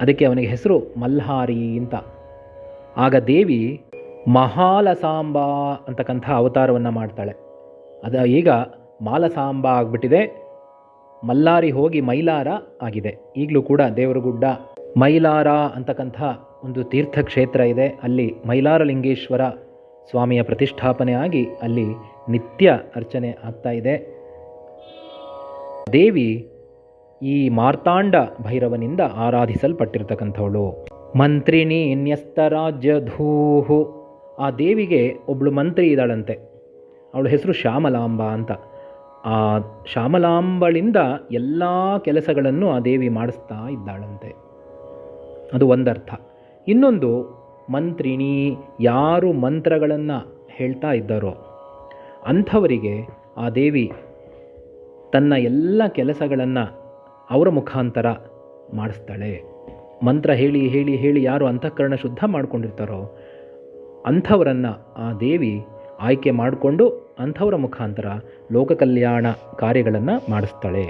ಅದಕ್ಕೆ ಅವನಿಗೆ ಹೆಸರು ಮಲ್ಹಾರಿ ಅಂತ. ಆಗ ದೇವಿ ಮಹಾಲಸಾಂಬಾ ಅಂತಕ್ಕಂಥ ಅವತಾರವನ್ನು ಮಾಡ್ತಾಳೆ. ಅದು ಈಗ ಮಾಲಸಾಂಬ ಆಗಿಬಿಟ್ಟಿದೆ. ಮಲ್ಲಾರಿ ಹೋಗಿ ಮೈಲಾರ ಆಗಿದೆ. ಈಗಲೂ ಕೂಡ ದೇವರಗುಡ್ಡ ಮೈಲಾರ ಅಂತಕ್ಕಂಥ ಒಂದು ತೀರ್ಥಕ್ಷೇತ್ರ ಇದೆ. ಅಲ್ಲಿ ಮೈಲಾರಲಿಂಗೇಶ್ವರ ಸ್ವಾಮಿಯ ಪ್ರತಿಷ್ಠಾಪನೆ ಆಗಿ ಅಲ್ಲಿ ನಿತ್ಯ ಅರ್ಚನೆ ಆಗ್ತಾ ಇದೆ. ದೇವಿ ಈ ಮಾರ್ತಾಂಡ ಭೈರವನಿಂದ ಆರಾಧಿಸಲ್ಪಟ್ಟಿರ್ತಕ್ಕಂಥವಳು. ಮಂತ್ರಿಣಿ ನ್ಯಸ್ತರಾಜ್ಯಧೂಹು ಆ ದೇವಿಗೆ ಒಬ್ಬಳು ಮಂತ್ರಿ ಇದ್ದಾಳಂತೆ. ಅವಳ ಹೆಸರು ಶ್ಯಾಮಲಾಂಬ ಅಂತ. ಆ ಶ್ಯಾಮಲಾಂಬಳಿಂದ ಎಲ್ಲ ಕೆಲಸಗಳನ್ನು ಆ ದೇವಿ ಮಾಡಿಸ್ತಾ ಇದ್ದಾಳಂತೆ. ಅದು ಒಂದರ್ಥ. ಇನ್ನೊಂದು ಮಂತ್ರಿಣಿ ಯಾರು ಮಂತ್ರಗಳನ್ನು ಹೇಳ್ತಾ ಇದ್ದಾರೋ ಅಂಥವರಿಗೆ ಆ ದೇವಿ ತನ್ನ ಎಲ್ಲ ಕೆಲಸಗಳನ್ನು ಅವರ ಮುಖಾಂತರ ಮಾಡಿಸ್ತಾಳೆ. ಮಂತ್ರ ಹೇಳಿ ಹೇಳಿ ಹೇಳಿ ಯಾರು ಅಂತಃಕರಣ ಶುದ್ಧ ಮಾಡ್ಕೊಂಡಿರ್ತಾರೋ ಅಂಥವರನ್ನು ಆ ದೇವಿ ಆಯ್ಕೆ ಮಾಡಿಕೊಂಡು ಅಂಥವರ ಮುಖಾಂತರ ಲೋಕ ಕಲ್ಯಾಣ ಕಾರ್ಯಗಳನ್ನು ಮಾಡಿಸ್ತಾಳೆ.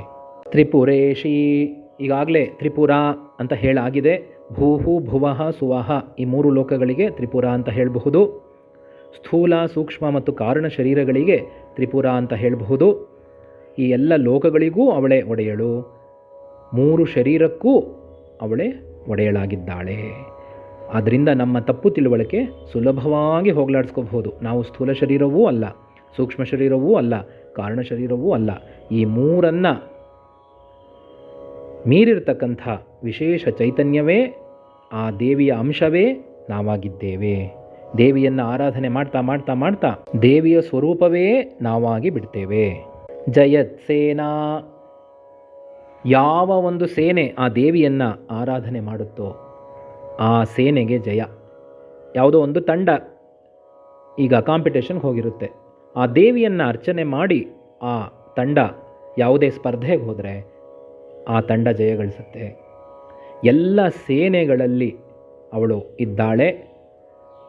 ತ್ರಿಪುರೇಶಿ ಈಗಾಗಲೇ ತ್ರಿಪುರ ಅಂತ ಹೇಳಾಗಿದೆ. ಭೂಹು ಭುವಃ ಸುವಹ ಈ ಮೂರು ಲೋಕಗಳಿಗೆ ತ್ರಿಪುರ ಅಂತ ಹೇಳಬಹುದು. ಸ್ಥೂಲ, ಸೂಕ್ಷ್ಮ ಮತ್ತು ಕಾರಣ ಶರೀರಗಳಿಗೆ ತ್ರಿಪುರ ಅಂತ ಹೇಳಬಹುದು. ಈ ಎಲ್ಲ ಲೋಕಗಳಿಗೂ ಅವಳೇ ಒಡೆಯಳು. ಮೂರು ಶರೀರಕ್ಕೂ ಅವಳೇ ಒಡೆಯಳಾಗಿದ್ದಾಳೆ. ಆದ್ದರಿಂದ ನಮ್ಮ ತಪ್ಪು ತಿಳುವಳಿಕೆ ಸುಲಭವಾಗಿ ಹೋಗಲಾಡಿಸ್ಕೋಬಹುದು. ನಾವು ಸ್ಥೂಲ ಶರೀರವೂ ಅಲ್ಲ, ಸೂಕ್ಷ್ಮ ಶರೀರವೂ ಅಲ್ಲ ಕಾರಣ ಶರೀರವೂ ಅಲ್ಲ. ಈ ಮೂರನ್ನು ಮೀರಿರ್ತಕ್ಕಂಥ ವಿಶೇಷ ಚೈತನ್ಯವೇ ಆ ದೇವಿಯ ಅಂಶವೇ ನಾವಾಗಿದ್ದೇವೆ. ದೇವಿಯನ್ನು ಆರಾಧನೆ ಮಾಡ್ತಾ ಮಾಡ್ತಾ ಮಾಡ್ತಾ ದೇವಿಯ ಸ್ವರೂಪವೇ ನಾವಾಗಿ ಬಿಡ್ತೇವೆ. ಜಯತ್ ಸೇನಾ. ಯಾವ ಒಂದು ಸೇನೆ ಆ ದೇವಿಯನ್ನು ಆರಾಧನೆ ಮಾಡುತ್ತೋ ಆ ಸೇನೆಗೆ ಜಯ. ಯಾವುದೋ ಒಂದು ತಂಡ ಈಗ ಕಾಂಪಿಟೇಷನ್ಗೆ ಹೋಗಿರುತ್ತೆ. ಆ ದೇವಿಯನ್ನು ಅರ್ಚನೆ ಮಾಡಿ ಆ ತಂಡ ಯಾವುದೇ ಸ್ಪರ್ಧೆಗೆ ಹೋದರೆ ಆ ತಂಡ ಜಯಗಳಿಸುತ್ತೆ. ಎಲ್ಲ ಸೇನೆಗಳಲ್ಲಿ ಅವಳು ಇದ್ದಾಳೆ.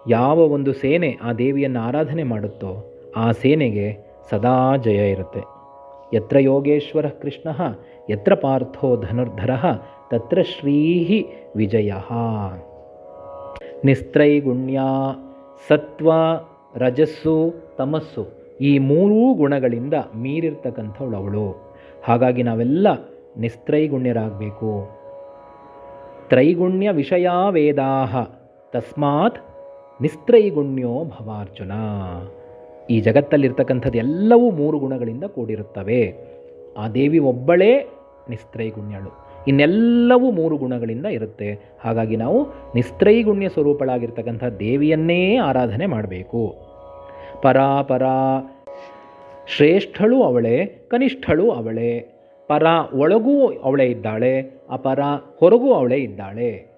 ಯಾವ ಒಂದು ಸೇನೆ ಆ ದೇವಿಯನ್ನು ಆರಾಧನೆ ಮಾಡುತ್ತೋ ಆ ಸೇನೆಗೆ ಸದಾ ಜಯ ಇರುತ್ತೆ. ಯತ್ರ ಯೋಗೇಶ್ವರ ಕೃಷ್ಣ, ಯತ್ರ ಪಾರ್ಥೋ ಧನುರ್ಧರ, ತತ್ರ ಶ್ರೀಹಿ ವಿಜಯ. ನಿಸ್ತ್ರೈಗುಣ್ಯ ಸತ್ವ ರಜಸ್ಸು ತಮಸ್ಸು ಈ ಮೂರೂ ಗುಣಗಳಿಂದ ಮೀರಿರ್ತಕ್ಕಂಥವಳು ಅವಳು. ಹಾಗಾಗಿ ನಾವೆಲ್ಲ ನಿಸ್ತ್ರೈಗುಣ್ಯರಾಗಬೇಕು ತ್ರೈಗುಣ್ಯ ವಿಷಯ ವೇದಾಹ ತಸ್ಮಾತ್ ನಿಸ್ತ್ರೈಗುಣ್ಯೋ ಭವಾರ್ಜುನ ಈ ಜಗತ್ತಲ್ಲಿರ್ತಕ್ಕಂಥದ್ದು ಎಲ್ಲವೂ ಮೂರು ಗುಣಗಳಿಂದ ಕೂಡಿರುತ್ತವೆ. ಆ ದೇವಿ ಒಬ್ಬಳೇ ನಿಸ್ತ್ರೈಗುಣ್ಯಳು. ಇನ್ನೆಲ್ಲವೂ ಮೂರು ಗುಣಗಳಿಂದ ಇರುತ್ತೆ. ಹಾಗಾಗಿ ನಾವು ನಿಸ್ತ್ರೈಗುಣ್ಯ ಸ್ವರೂಪಳಾಗಿರ್ತಕ್ಕಂಥ ದೇವಿಯನ್ನೇ ಆರಾಧನೆ ಮಾಡಬೇಕು. ಪರಾಪರ ಶ್ರೇಷ್ಠಳು ಅವಳೇ, ಕನಿಷ್ಠಳು ಅವಳೇ. ಪರ ಒಳಗೂ ಅವಳೇ ಇದ್ದಾಳೆ, ಅಪರ ಹೊರಗೂ ಅವಳೇ ಇದ್ದಾಳೆ.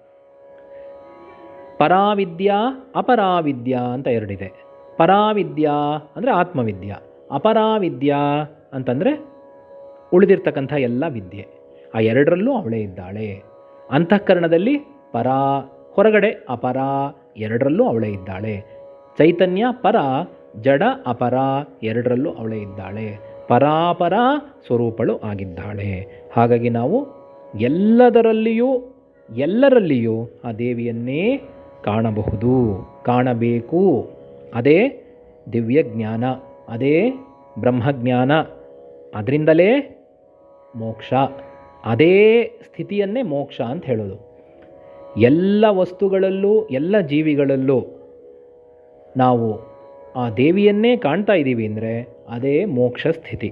ಪರಾವಿದ್ಯಾ, ಅಪರಾವಿದ್ಯಾ ಅಂತ ಎರಡಿದೆ. ಪರಾವಿದ್ಯಾ ಅಂದರೆ ಆತ್ಮವಿದ್ಯಾ, ಅಪರಾವಿದ್ಯಾ ಅಂತಂದರೆ ಉಳಿದಿರ್ತಕ್ಕಂಥ ಎಲ್ಲ ವಿದ್ಯೆ. ಆ ಎರಡರಲ್ಲೂ ಅವಳೇ ಇದ್ದಾಳೆ. ಅಂತಃಕರಣದಲ್ಲಿ ಪರ, ಹೊರಗಡೆ ಅಪರ, ಎರಡರಲ್ಲೂ ಅವಳೇ ಇದ್ದಾಳೆ. ಚೈತನ್ಯ ಪರ, ಜಡ ಅಪರ ಎರಡರಲ್ಲೂ ಅವಳೇ ಇದ್ದಾಳೆ. ಪರಾಪರ ಸ್ವರೂಪಳು ಆಗಿದ್ದಾಳೆ. ಹಾಗಾಗಿ ನಾವು ಎಲ್ಲದರಲ್ಲಿಯೂ, ಎಲ್ಲರಲ್ಲಿಯೂ ಆ ದೇವಿಯನ್ನೇ ಕಾಣಬಹುದು. ಕಾಣಬೇಕು. ಅದೇ ದಿವ್ಯ ಜ್ಞಾನ, ಅದೇ ಬ್ರಹ್ಮಜ್ಞಾನ, ಅದರಿಂದಲೇ ಮೋಕ್ಷ, ಅದೇ ಸ್ಥಿತಿಯನ್ನೇ ಮೋಕ್ಷ ಅಂತ ಹೇಳೋದು. ಎಲ್ಲ ವಸ್ತುಗಳಲ್ಲೂ, ಎಲ್ಲ ಜೀವಿಗಳಲ್ಲೂ ನಾವು ಆ ದೇವಿಯನ್ನೇ ಕಾಣ್ತಾ ಇದ್ದೀವಿ ಅಂದರೆ ಅದೇ ಮೋಕ್ಷ ಸ್ಥಿತಿ